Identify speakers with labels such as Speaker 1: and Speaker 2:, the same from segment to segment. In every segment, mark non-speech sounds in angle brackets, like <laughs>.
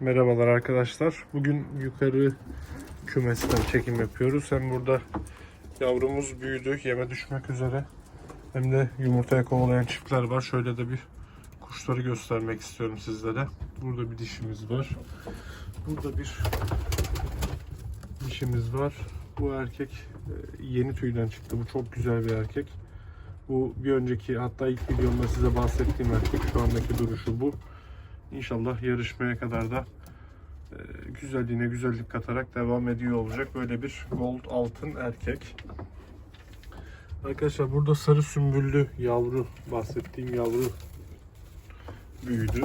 Speaker 1: Merhabalar arkadaşlar. Bugün yukarı kümesten çekim yapıyoruz. Hem burada yavrumuz büyüdü, yeme düşmek üzere. Hem de yumurtaya kovalayan çiftler var. Şöyle de bir kuşları göstermek istiyorum sizlere. Burada bir dişimiz var. Burada bir dişimiz var. Bu erkek e, yeni tüyden çıktı. Bu çok güzel bir erkek. Bu bir önceki hatta ilk videomda size bahsettiğim erkek. Şu andaki duruşu bu. İnşallah yarışmaya kadar da e, güzelliğine güzellik katarak devam ediyor olacak. Böyle bir gold altın erkek. Arkadaşlar burada sarı sümbüllü yavru bahsettiğim yavru büyüdü.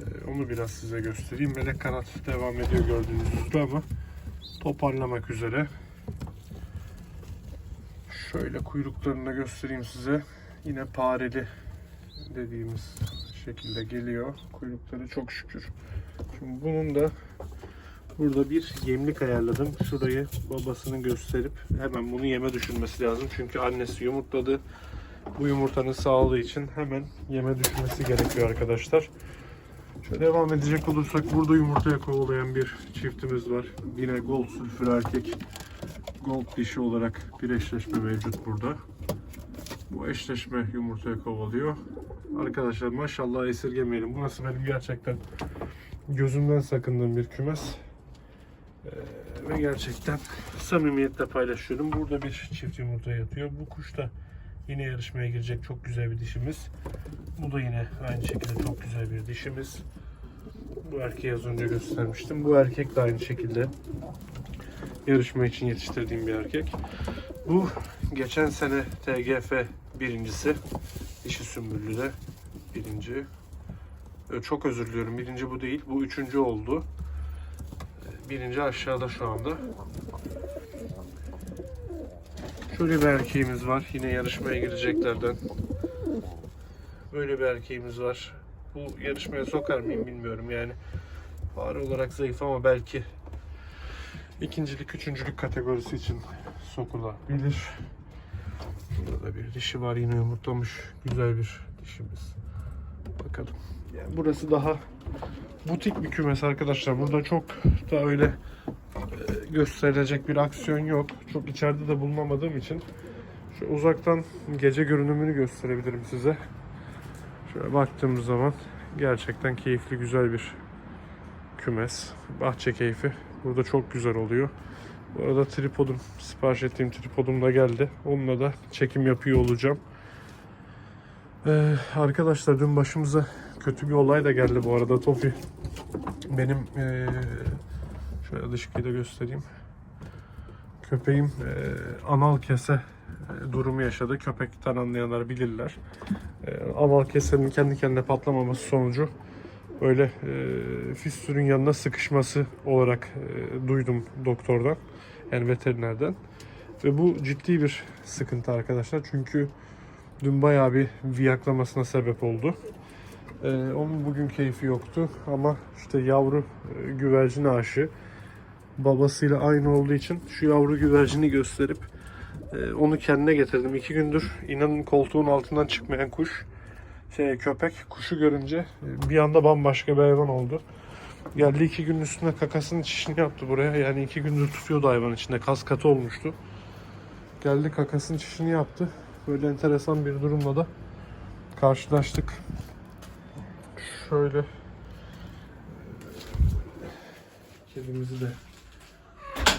Speaker 1: E, Onu biraz size göstereyim. Melek kanat devam ediyor gördüğünüz üzere ama toparlamak üzere. Şöyle kuyruklarını da göstereyim size. Yine pareli dediğimiz şekilde geliyor. Kuyrukları çok şükür. Şimdi bunun da burada bir yemlik ayarladım. Şurayı babasını gösterip hemen bunu yeme düşürmesi lazım. Çünkü annesi yumurtladı. Bu yumurtanın sağlığı için hemen yeme düşmesi gerekiyor arkadaşlar. Şöyle devam edecek olursak burada yumurtaya kovalayan bir çiftimiz var. Yine gold sülfür erkek gold dişi olarak bir eşleşme mevcut burada. Bu eşleşme yumurtaya kovalıyor. Arkadaşlar maşallah esirgemeyelim. Burası benim gerçekten gözümden sakındığım bir kümes. Ee, ve gerçekten samimiyetle paylaşıyorum. Burada bir çift yumurta yatıyor. Bu kuş da yine yarışmaya girecek çok güzel bir dişimiz. Bu da yine aynı şekilde çok güzel bir dişimiz. Bu erkeği az önce göstermiştim. Bu erkek de aynı şekilde yarışma için yetiştirdiğim bir erkek. Bu geçen sene TGF birincisi. Dişi sümbüllü de birinci. Ee, Çok özür diliyorum. Birinci bu değil. Bu üçüncü oldu. Ee, Birinci aşağıda şu anda. Şöyle bir erkeğimiz var. Yine yarışmaya gireceklerden. Böyle bir erkeğimiz var. Bu yarışmaya sokar mıyım bilmiyorum yani. Fare olarak zayıf ama belki ikincilik, üçüncülük kategorisi için sokulabilir. Burada da bir dişi var yine yumurtlamış. Güzel bir dişimiz. Bakalım. Yani burası daha butik bir kümes arkadaşlar. Burada çok da öyle e, gösterilecek bir aksiyon yok. Çok içeride de bulunamadığım için şu uzaktan gece görünümünü gösterebilirim size. Şöyle baktığımız zaman gerçekten keyifli güzel bir kümes. Bahçe keyfi. Burada çok güzel oluyor. Bu arada tripodum, sipariş ettiğim tripodum da geldi. Onunla da çekim yapıyor olacağım. Ee, arkadaşlar dün başımıza kötü bir olay da geldi bu arada. Tofi benim ee, şöyle dışkıyı da göstereyim. Köpeğim ee, anal kese ee, durumu yaşadı. Köpekten anlayanlar bilirler. Ee, anal kesenin kendi kendine patlamaması sonucu öyle e, fistülün yanına sıkışması olarak e, duydum doktordan yani veterinerden ve bu ciddi bir sıkıntı arkadaşlar. Çünkü dün bayağı bir viyaklamasına sebep oldu. E, onun bugün keyfi yoktu. Ama işte yavru e, güvercin aşı babasıyla aynı olduğu için şu yavru güvercini gösterip e, onu kendine getirdim. iki gündür inanın koltuğun altından çıkmayan kuş şey köpek kuşu görünce e, bir anda bambaşka bir hayvan oldu. Geldi iki gün üstüne kakasının çişini yaptı buraya. Yani iki gündür tutuyordu hayvan içinde. Kas katı olmuştu. Geldi kakasının çişini yaptı. Böyle enteresan bir durumla da karşılaştık. Şöyle e, kedimizi de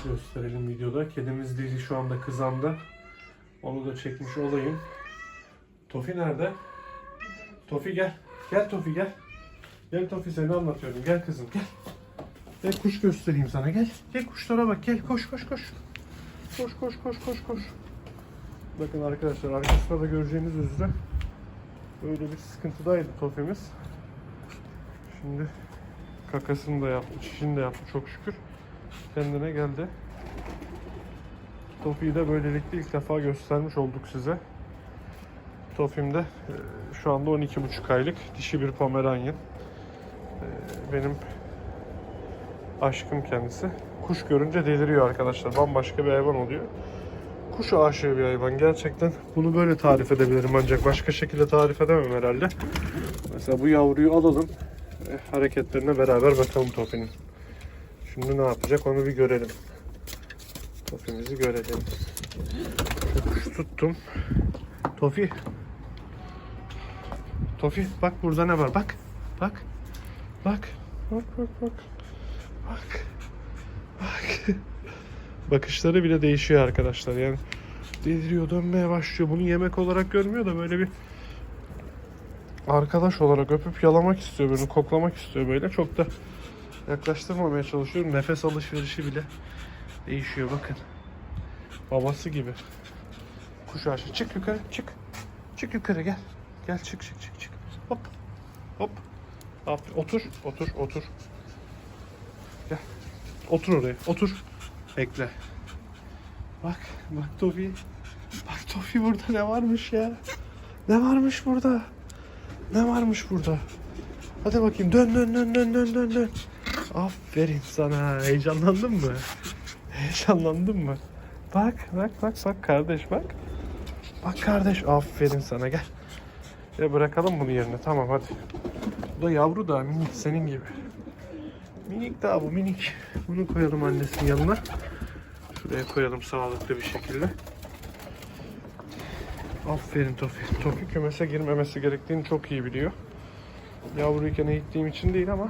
Speaker 1: gösterelim videoda. Kedimiz dili şu anda kızanda. Onu da çekmiş olayım. Tofi nerede? Tofi gel. Gel Tofi gel. Gel Tofi seni anlatıyorum. Gel kızım gel. Gel kuş göstereyim sana gel. Gel kuşlara bak gel koş koş koş. Koş koş koş koş koş. Bakın arkadaşlar arkasında da göreceğiniz üzere böyle bir sıkıntıdaydı Tofi'miz. Şimdi kakasını da yaptı, çişini de yaptı çok şükür. Kendine geldi. Tofi'yi de böylelikle ilk defa göstermiş olduk size. Tofim de e, şu anda 12,5 aylık dişi bir Pomeranian. E, Benim aşkım kendisi. Kuş görünce deliriyor arkadaşlar. Bambaşka bir hayvan oluyor. Kuş aşığı bir hayvan. Gerçekten bunu böyle tarif edebilirim ancak başka şekilde tarif edemem herhalde. Mesela bu yavruyu alalım. e, hareketlerine beraber bakalım Tofi'nin. Şimdi ne yapacak onu bir görelim. Tofi'mizi görelim. Şu kuşu tuttum. Tofi. Tofi bak burada ne var bak. Bak. Bak. Bak bak bak. Bak. Bak. Bakışları bile değişiyor arkadaşlar. Yani deliriyor, dönmeye başlıyor. Bunu yemek olarak görmüyor da böyle bir arkadaş olarak öpüp yalamak istiyor beni, koklamak istiyor böyle. Çok da yaklaştırmamaya çalışıyorum. Nefes alışverişi bile değişiyor bakın. Babası gibi. Kuş aşı. Çık yukarı, çık. Çık yukarı gel. Gel çık çık çık. Hop. Hop. Aferin. Otur, otur, otur. Gel. Otur oraya, otur. Bekle. Bak, bak Tofi. Bak Tofi burada ne varmış ya? Ne varmış burada? Ne varmış burada? Hadi bakayım dön dön dön dön dön dön dön. Aferin sana. Heyecanlandın mı? Heyecanlandın mı? Bak bak bak bak kardeş bak. Bak kardeş aferin sana gel. Ya bırakalım bunu yerine tamam hadi. Bu da yavru da minik senin gibi. Minik daha bu minik. Bunu koyalım annesinin yanına. Şuraya koyalım sağlıklı bir şekilde. Aferin Tofi. Tofi kümese girmemesi gerektiğini çok iyi biliyor. Yavruyken eğittiğim için değil ama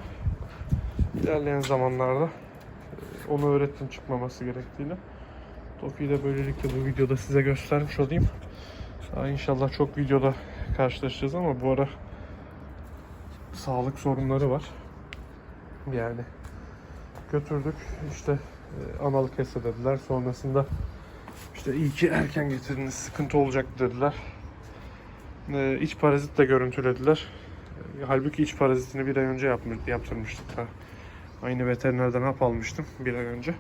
Speaker 1: ilerleyen zamanlarda e, onu öğrettim çıkmaması gerektiğini. Tofi'yi de böylelikle bu videoda size göstermiş olayım. Daha inşallah çok videoda karşılaşacağız ama bu ara sağlık sorunları var. Yani götürdük işte e, anal kese dediler. Sonrasında işte iyi ki erken getirdiniz sıkıntı olacak dediler. E, iç parazit de görüntülediler. E, halbuki iç parazitini bir ay önce yapmış, yaptırmıştık da. Aynı veterinerden hap almıştım bir ay önce.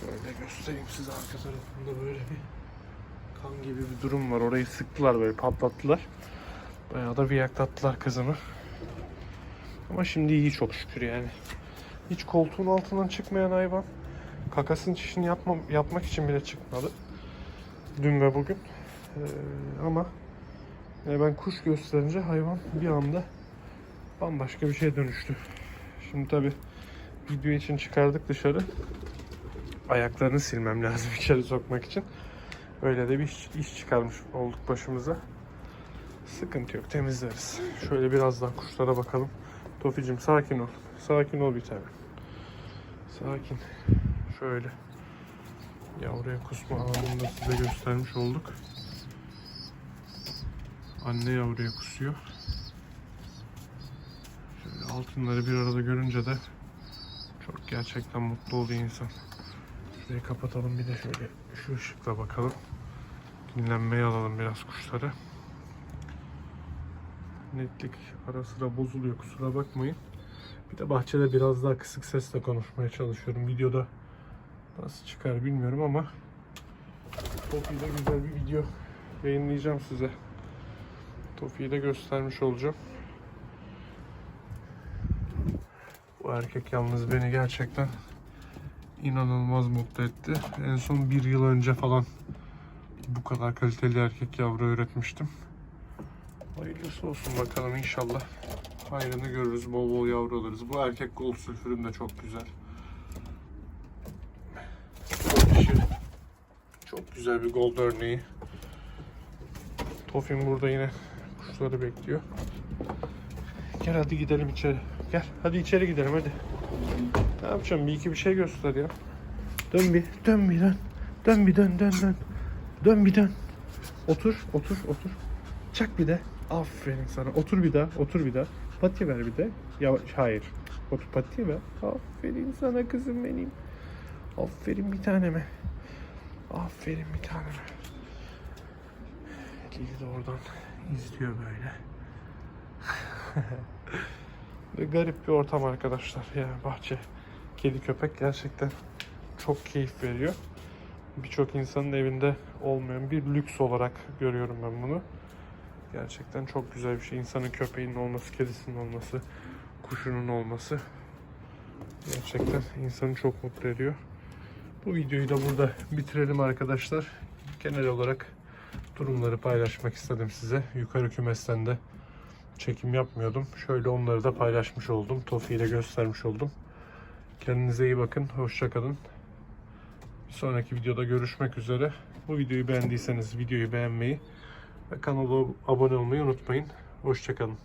Speaker 1: Şöyle göstereyim size arka tarafında böyle bir kan gibi bir durum var. Orayı sıktılar böyle patlattılar. Bayağı da viyaklattılar kızımı. Ama şimdi iyi çok şükür yani. Hiç koltuğun altından çıkmayan hayvan. Kakasının çişini yapmam, yapmak için bile çıkmadı. Dün ve bugün. Ee, ama e, ben kuş gösterince hayvan bir anda bambaşka bir şeye dönüştü. Şimdi tabi video için çıkardık dışarı. Ayaklarını silmem lazım <laughs> içeri sokmak için. Öyle de bir iş, çıkarmış olduk başımıza. Sıkıntı yok temizleriz. Şöyle birazdan kuşlara bakalım. Toficim sakin ol. Sakin ol bir tane. Sakin. Şöyle. Yavruya kusma anını da size göstermiş olduk. Anne yavruya kusuyor. Şöyle altınları bir arada görünce de çok gerçekten mutlu oluyor insan. Şurayı kapatalım bir de şöyle şu ışıkla bakalım. Dinlenmeye alalım biraz kuşları. Netlik ara sıra bozuluyor kusura bakmayın. Bir de bahçede biraz daha kısık sesle konuşmaya çalışıyorum. Videoda nasıl çıkar bilmiyorum ama Tofi'yle güzel bir video yayınlayacağım size. Tofi'yi de göstermiş olacağım. Bu erkek yalnız beni gerçekten inanılmaz mutlu etti. En son bir yıl önce falan bu kadar kaliteli erkek yavru üretmiştim. Hayırlısı olsun bakalım inşallah. Hayrını görürüz, bol bol yavru alırız. Bu erkek gold sülfürüm de çok güzel. Çok güzel bir gold örneği. Tofim burada yine kuşları bekliyor. Gel hadi gidelim içeri. Gel hadi içeri gidelim hadi. Ne yapacağım? Bir iki bir şey göster ya. Dön bir, dön bir dön. Dön bir dön dön dön. Dön bir dön. Otur, otur, otur. Çak bir de. Aferin sana. Otur bir daha, otur bir daha. Pati ver bir de. Yavaş, hayır. Otur pati ver. Aferin sana kızım benim. Aferin bir taneme. Aferin bir taneme. Lili de oradan izliyor böyle. <laughs> Ve garip bir ortam arkadaşlar. Ya bahçe, kedi köpek gerçekten çok keyif veriyor. Birçok insanın evinde olmayan bir lüks olarak görüyorum ben bunu. Gerçekten çok güzel bir şey. İnsanın köpeğinin olması, kedisinin olması, kuşunun olması gerçekten insanı çok mutlu ediyor. Bu videoyu da burada bitirelim arkadaşlar. Genel olarak durumları paylaşmak istedim size. Yukarı kümesten de çekim yapmıyordum. Şöyle onları da paylaşmış oldum. Tofi'yi de göstermiş oldum. Kendinize iyi bakın. Hoşçakalın. Bir sonraki videoda görüşmek üzere. Bu videoyu beğendiyseniz videoyu beğenmeyi ve kanala abone olmayı unutmayın. Hoşçakalın.